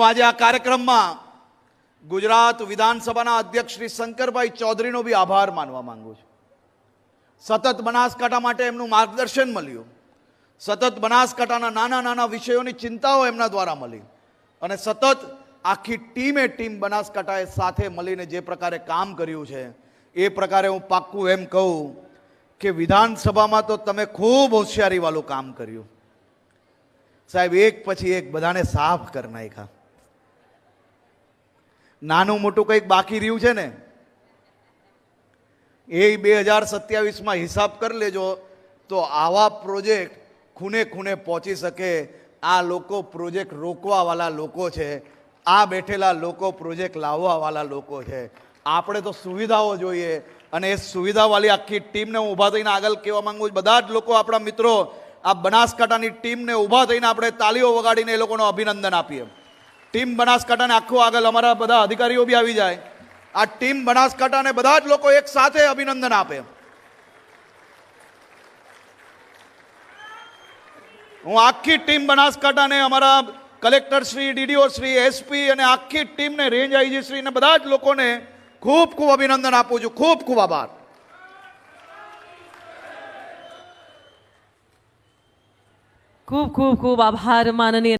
હું આજે આ કાર્યક્રમમાં ગુજરાત વિધાનસભાના અધ્યક્ષ શ્રી શંકરભાઈ ચૌધરીનો બી આભાર માનવા માંગુ છું. સતત બનાસકાંઠા માટે એમનું માર્ગદર્શન મળ્યું. સતત બનાસકાંઠાના નાના નાના વિષયોની ચિંતાઓ એમના દ્વારા મળી. અને સતત આખી ટીમે ટીમ બનાસકાંઠાએ સાથે મળીને જે પ્રકારે કામ કર્યું છે, એ પ્રકારે હું પાક્કું એમ કહું કે વિધાનસભામાં તો તમે ખૂબ હોશિયારીવાળું કામ કર્યું. સાહેબ, એક પછી એક બધાને સાફ કરી નાખ્યા. નાનું મોટું કંઈક બાકી રહ્યું છે ને? એ બે હજાર સત્યાવીસમાં હિસાબ કરી લેજો, તો આવા પ્રોજેક્ટ ખૂને ખૂને પહોંચી શકે. આ લોકો પ્રોજેક્ટ રોકવાવાળા લોકો છે, આ બેઠેલા લોકો પ્રોજેક્ટ લાવવાવાળા લોકો છે. આપણે તો સુવિધાઓ જોઈએ અને એ સુવિધાવાળી આખી ટીમને હું ઊભા થઈને આગળ કહેવા માંગુ છું. બધા જ લોકો આપણા મિત્રો આ બનાસકાંઠાની ટીમને ઊભા થઈને આપણે તાલીઓ વગાડીને એ લોકોનો અભિનંદન આપીએ. ટીમ બનાસકાંઠાને આખું આગળ અમારા બધા અધિકારીઓ બી આવી જાય. આ ટીમ બનાસકાંઠાને બધા જ લોકો એક સાથે અભિનંદન આપે. હું આખી ટીમ બનાસકાંઠાને અમારા collector Shri, DDO Shri, SP અને આખી ટીમને, રેન્જ આઈજી શ્રી અને બધા જ લોકોને ખૂબ ખૂબ અભિનંદન આપું છું. ખૂબ ખૂબ આભાર. ખૂબ ખૂબ ખૂબ આભાર, માનનીય